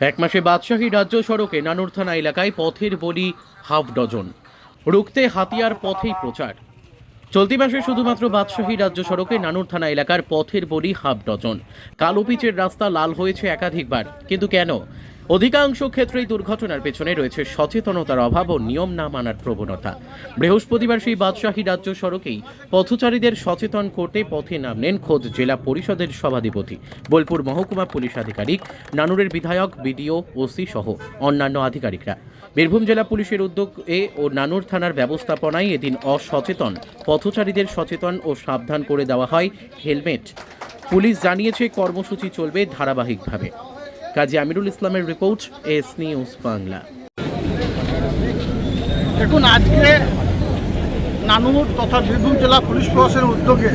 এক মাসে বাদশাহী রাজ্য সড়কে নানুর থানা এলাকায় পথের বলি হাফ ডজন। রুখতে হাতিয়ার পথেই প্রচার। চলতি মাসে শুধুমাত্র বাদশাহী রাজ্য সড়কে নানুর থানা এলাকার পথের বলি হাফ ডজন। কালো পিচের রাস্তা লাল হয়েছে একাধিকবার। কিন্তু কেন? অধিকাংশ ক্ষেত্রেই দুর্ঘটনার পেছনে রয়েছে সচেতনতার অভাব ও নিয়ম না মানার প্রবণতা। বৃহস্পতিবার সেই বাদশাহী রাজ্য সড়কেই পথচারীদের সচেতন করতে পথে নামলেন খোদ জেলা পরিষদের সভাধিপতি। বোলপুর মহকুমা পুলিশ আধিকারিক, নানুরের বিধায়ক, বিডিও, ওসি সহ অন্যান্য আধিকারিকরা। বীরভূম জেলা পুলিশের উদ্যোগে ও নানুর থানার ব্যবস্থাপনায় এদিন অসচেতন, পথচারীদের সচেতন ও সাবধান করে দেওয়া হয় হেলমেট। পুলিশ জানিয়েছে কর্মসূচি চলবে ধারাবাহিকভাবে। কাজী আমিরুল ইসলামের রিপোর্ট এস নিউজ বাংলা। দেখুন, আজকে নানুর তথা বীরভূম জেলা পুলিশ প্রশাসনের উদ্যোগে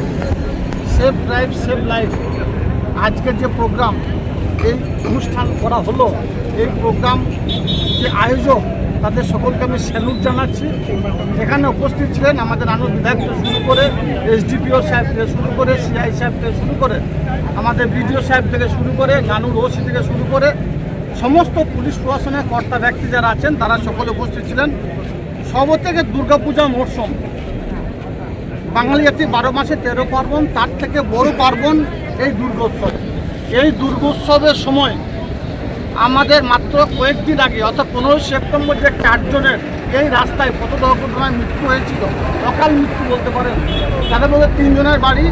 সেফ ড্রাইভ, সেফ লাইফ আজকের যে প্রোগ্রাম, এই অনুষ্ঠান করা হলো, এই প্রোগ্রাম যে আয়োজক, তাদের সকলকে আমি স্যালুট জানাচ্ছি। এখানে উপস্থিত ছিলেন আমাদের আনন্দ বিধায়ক থেকে শুরু করে এসডিপিও সাহেব থেকে শুরু করে সিআই সাহেব থেকে শুরু করে আমাদের বিডিও সাহেব থেকে শুরু করে নানুর ওসি থেকে শুরু করে সমস্ত পুলিশ প্রশাসনের কর্তা ব্যক্তি যারা আছেন, তারা সকলে উপস্থিত ছিলেন। সব থেকে দুর্গাপূজা মরশুম বাঙালি জাতি বারো মাসে তেরো পার্বণ, তার থেকে বড় পার্বণ এই দুর্গোৎসব। এই দুর্গোৎসবের সময় আমাদের মাত্র কয়েকদিন আগে, অর্থাৎ পনেরোই সেপ্টেম্বর যে চারজনের এই রাস্তায় পথ দুর্ঘটনায় মৃত্যু হয়েছিল, অকাল মৃত্যু বলতে পারেন। তাদের মধ্যে তিনজনের বাড়ি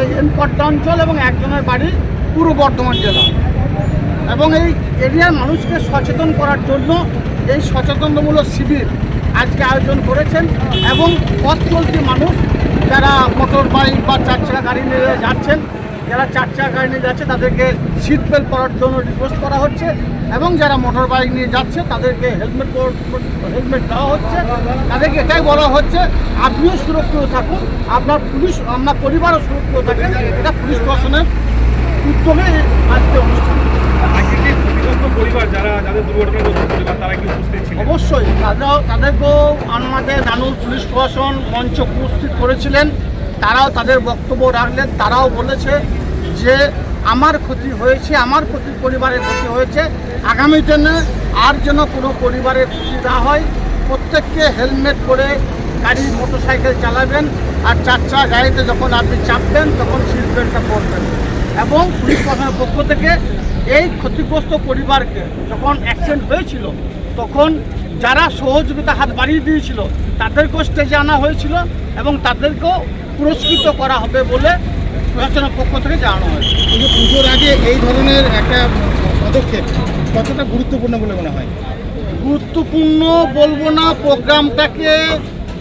এই এনপট্টা অঞ্চল এবং একজনের বাড়ি পূর্ব বর্ধমান জেলা। এবং এই এরিয়ার মানুষকে সচেতন করার জন্য এই সচেতনতামূলক শিবির আজকে আয়োজন করেছেন এবং পথ চলতি মানুষ যারা মোটর বাইক বা চার চাকা গাড়ি নিয়ে যাচ্ছেন যারা চার চাকা নিয়ে যাচ্ছে তাদেরকে সিট বেল্ট পরার জন্য রিকোয়েস্ট করা হচ্ছে। এবং যারা মোটর বাইক নিয়ে যাচ্ছে তাদেরকে হেলমেট হেলমেট দেওয়া হচ্ছে। তাদেরকে এটাই বলা হচ্ছে আপনিও সুরক্ষিত থাকুন আপনার পুলিশ আপনার পরিবারও সুরক্ষিত থাকেন এটা পুলিশ প্রশাসনের উদ্যোগে আজকে অনুষ্ঠান। পরিবার যারা যাদের দুর্ঘটনাগ্রস্ত পরিবার তারা কি উপস্থিত ছিলেন? অবশ্যই তারাও তাদেরকেও আমাদের নানুর পুলিশ প্রশাসন মঞ্চ উপস্থিত করেছিলেন। তারাও তাদের বক্তব্য রাখলেন, তারাও বলেছে যে আমার ক্ষতি হয়েছে, আমার ক্ষতি পরিবারের ক্ষতি হয়েছে। আগামী দিনে আর যেন কোনো পরিবারের ক্ষতি না হয়, প্রত্যেককে হেলমেট পরে গাড়ি, মোটরসাইকেল চালাবেন আর চার চাকা গাড়িতে যখন আপনি চাপবেন, তখন সিট বেল্টটা পরবেন। এবং পুলিশ প্রশাসনের পক্ষ থেকে এই ক্ষতিগ্রস্ত পরিবারকে যখন অ্যাক্সিডেন্ট হয়েছিল, তখন যারা সহযোগিতা হাত বাড়িয়ে দিয়েছিল তাদেরকেও স্টেজে আনা হয়েছিল এবং তাদেরকেও পুরস্কৃত করা হবে বলে প্রশাসনের পক্ষ থেকে জানানো হয়েছে। কিন্তু পুজোর আগে এই ধরনের একটা পদক্ষেপ কতটা গুরুত্বপূর্ণ বলে মনে হয়? গুরুত্বপূর্ণ বলব না প্রোগ্রামটাকে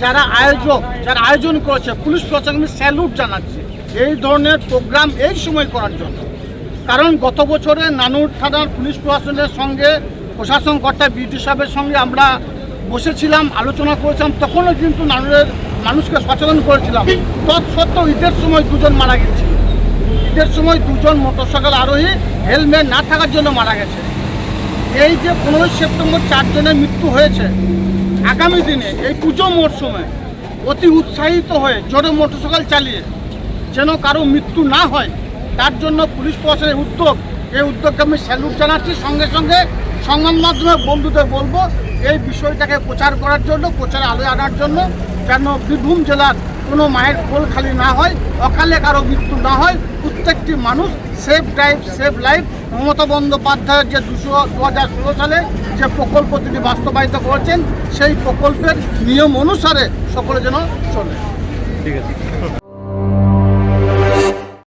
যারা আয়োজক যারা আয়োজন করেছে পুলিশ প্রশাসনকে স্যালুট জানাচ্ছি এই ধরনের প্রোগ্রাম এই সময় করার জন্য। কারণ গত বছরে নানুর থানার পুলিশ প্রশাসনের সঙ্গে প্রশাসন কর্তা বিডি সাহেবের সঙ্গে আমরা বসেছিলাম, আলোচনা করেছিলাম, তখনও কিন্তু নানুরের মানুষকে সচেতন করেছিলাম। তৎসত্ত্বেও ঈদের সময় দুজন মারা গেছে। ঈদের সময় দুজন মোটরসাইকেল আরোহী হেলমেট না থাকার জন্য মারা গেছে। এই যে পনেরোই সেপ্টেম্বর চারজনের মৃত্যু হয়েছে, আগামী দিনে এই পুজো মরশুমে অতি উৎসাহিত হয়ে জোরে মোটরসাইকেল চালিয়ে যেন কারও মৃত্যু না হয়, তার জন্য পুলিশ প্রশাসনের উদ্যোগ, এই উদ্যোগকে আমি স্যালুট জানাচ্ছি। সঙ্গে সঙ্গে সংবাদ মাধ্যমের বন্ধুদের বলব, এই বিষয়টাকে প্রচার করার জন্য, প্রচার আলোয় আনার জন্য যেন বীরভূম জেলার কোনো মায়ের কোল খালি না হয়, অকালে কারও মৃত্যু না হয়, প্রত্যেকটি মানুষ safe drive safe life Mamata বন্দ্যোপাধ্যায়ের যে দুশো দু হাজার ষোলো সালে যে প্রকল্প তিনি বাস্তবায়িত করেছেন, সেই প্রকল্পের নিয়ম অনুসারে সকলে যেন চলে। ঠিক আছে।